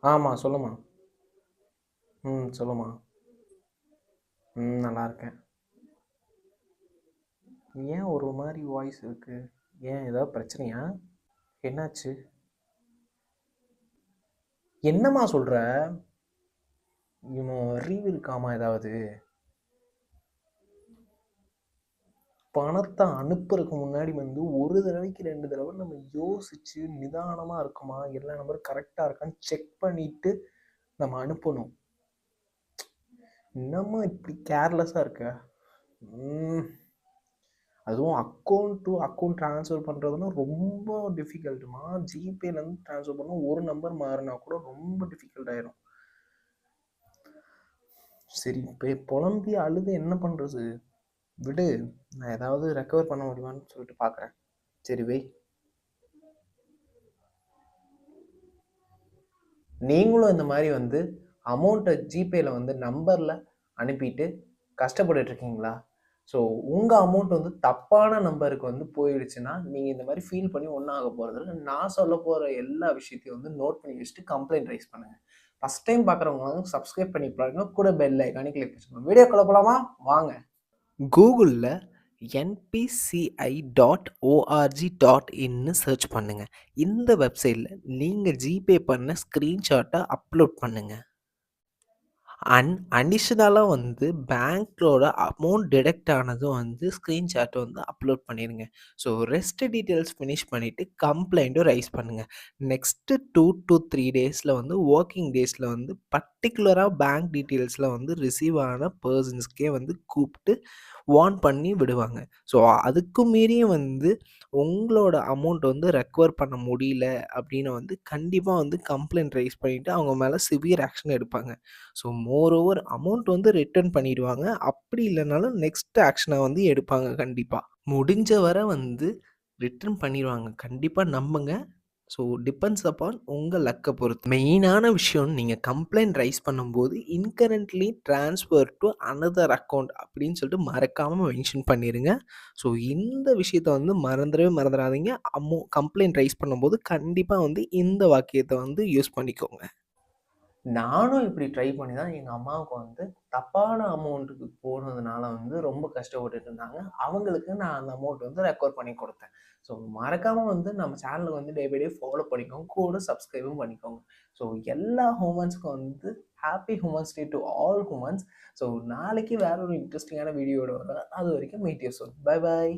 ஆமாம் சொல்லுமா. ம் சொல்லுமா. ம் நல்லா இருக்கேன். ஏன் ஒரு மாதிரி வாய்ஸ் இருக்கு? ஏன் ஏதாவது பிரச்சனையா? என்னாச்சு? என்னம்மா சொல்கிற இவன் அறிவு இருக்காமா ஏதாவது? பணத்தை அனுப்புறதுக்கு முன்னாடி வந்து ஒரு தடவைக்கு ரெண்டு தடவை நம்ம யோசிச்சு நிதானமா இருக்குமா? எல்லா நம்பரும் கரெக்டா இருக்கான்னு செக் பண்ணிட்டு நம்ம அனுப்பணும். என்னம்மா இப்படி கேர்லெஸ்ஸா இருக்க? அதுவும் அக்கௌண்ட் டு அக்கௌண்ட் ட்ரான்ஸ்ஃபர் பண்ணுறதுனா ரொம்ப டிஃபிகல்ட்டுமா ஜிபேலேருந்து ட்ரான்ஸ்ஃபர் பண்ணால் ஒரு நம்பர் மாறினா கூட ரொம்ப டிஃபிகல்ட் ஆயிரும். சரி இப்போ புலம்பி அழுது என்ன பண்ணுறது விடு. நான் ஏதாவது ரெக்கவர் பண்ண முடியுமான்னு சொல்லிட்டு பார்க்குறேன் சரி வை. நீங்களும் இந்த மாதிரி வந்து அமௌண்ட்டை ஜிபேயில் வந்து நம்பரில் அனுப்பிட்டு கஷ்டப்பட்டு இருக்கீங்களா? ஸோ உங்கள் அமௌண்ட் வந்து தப்பான நம்பருக்கு வந்து போயிடுச்சுன்னா நீங்கள் இந்த மாதிரி ஃபீல் பண்ணி ஒன்றும் ஆக போகிறது நான் சொல்ல போகிற எல்லா விஷயத்தையும் வந்து நோட் பண்ணி வச்சுட்டு கம்ப்ளைண்ட் ரைஸ் பண்ணுங்கள் ஃபஸ்ட் டைம் பார்க்குறவங்க வந்து சப்ஸ்கிரைப் பண்ணி பாருங்க. கூட பெல் ஐக்கானே கிளிக் வீடியோ கடைபோலமாக போகலாமா வாங்க. கூகுளில் என்பிசிஐ டாட் ஓஆர்ஜி டாட் இன்னு சர்ச் பண்ணுங்கள் இந்த வெப்சைட்டில் நீங்கள் ஜிபே பண்ண ஸ்க்ரீன்ஷாட்டை அப்லோட் பண்ணுங்கள் அண்ட் அடிஷ்னலாக வந்து பேங்க்கோட அமௌண்ட் டிடெக்ட் ஆனதும் வந்து ஸ்க்ரீன்ஷாட்டை வந்து அப்லோட் பண்ணிடுங்க ஸோ ரெஸ்ட் டீட்டெயில்ஸ் ஃபினிஷ் பண்ணிவிட்டு கம்ப்ளைண்ட்டும் ரைஸ் பண்ணுங்கள் நெக்ஸ்ட்டு டூ டு த்ரீ டேஸில் வந்து ஒர்க்கிங் டேஸில் வந்து பர்டிகுலராக பேங்க் டீட்டெயில்ஸில் வந்து ரிசீவ் ஆன பர்சன்ஸ்க்கே வந்து கூப்பிட்டு வார்ன் பண்ணி விடுவாங்க. ஸோ அதுக்கும் மீறியும் வந்து உங்களோட அமௌண்ட் வந்து ரெக்கவர் பண்ண முடியல அப்படின்னு வந்து கண்டிப்பாக வந்து கம்ப்ளைண்ட் ரைஸ் பண்ணிவிட்டு அவங்க மேலே சிவியர் ஆக்ஷன் எடுப்பாங்க. ஸோ மோர் ஓவர் அமௌண்ட் வந்து ரிட்டர்ன் பண்ணிடுவாங்க. அப்படி இல்லைனாலும் நெக்ஸ்ட் ஆக்ஷனை வந்து எடுப்பாங்க கண்டிப்பாக முடிஞ்ச வரை வந்து ரிட்டர்ன் பண்ணிடுவாங்க. கண்டிப்பாக நம்புங்க. ஸோ டிபெண்ட்ஸ் அப்பான் உங்கள் லக்கை பொறுத்து. மெயினான விஷயம் நீங்கள் கம்ப்ளைண்ட் ரைஸ் பண்ணும்போது incorrectly transfer to another account அப்படின்னு சொல்லிட்டு மறக்காமல் மென்ஷன் பண்ணிடுங்க ஸோ இந்த விஷயத்த வந்து மறந்துடவே மறந்துடாதீங்க. அமௌ கம்ப்ளைண்ட் ரைஸ் பண்ணும்போது கண்டிப்பாக வந்து இந்த வாக்கியத்தை வந்து யூஸ் பண்ணிக்கோங்க. நானும் இப்படி ட்ரை பண்ணி தான் எங்கள் அம்மாவுக்கு வந்து தப்பான அமௌண்ட்டுக்கு போனதுனால வந்து ரொம்ப கஷ்டப்பட்டுட்டு இருந்தாங்க. அவங்களுக்கு நான் அந்த அமௌண்ட் வந்து ரெக்கவர் பண்ணி கொடுத்தேன். ஸோ மறக்காமல் வந்து நம்ம சேனலை வந்து டே பை டே ஃபாலோ பண்ணிக்கோங்க. கூட சப்ஸ்கிரைபும் பண்ணிக்கோங்க. ஸோ எல்லா ஹூமன்ஸ்க்கும் வந்து happy humans day to all humans so நாளைக்கு வேற ஒரு இன்ட்ரெஸ்டிங்கான வீடியோட வரும் அது வரைக்கும் மீட் சொல் பை பாய்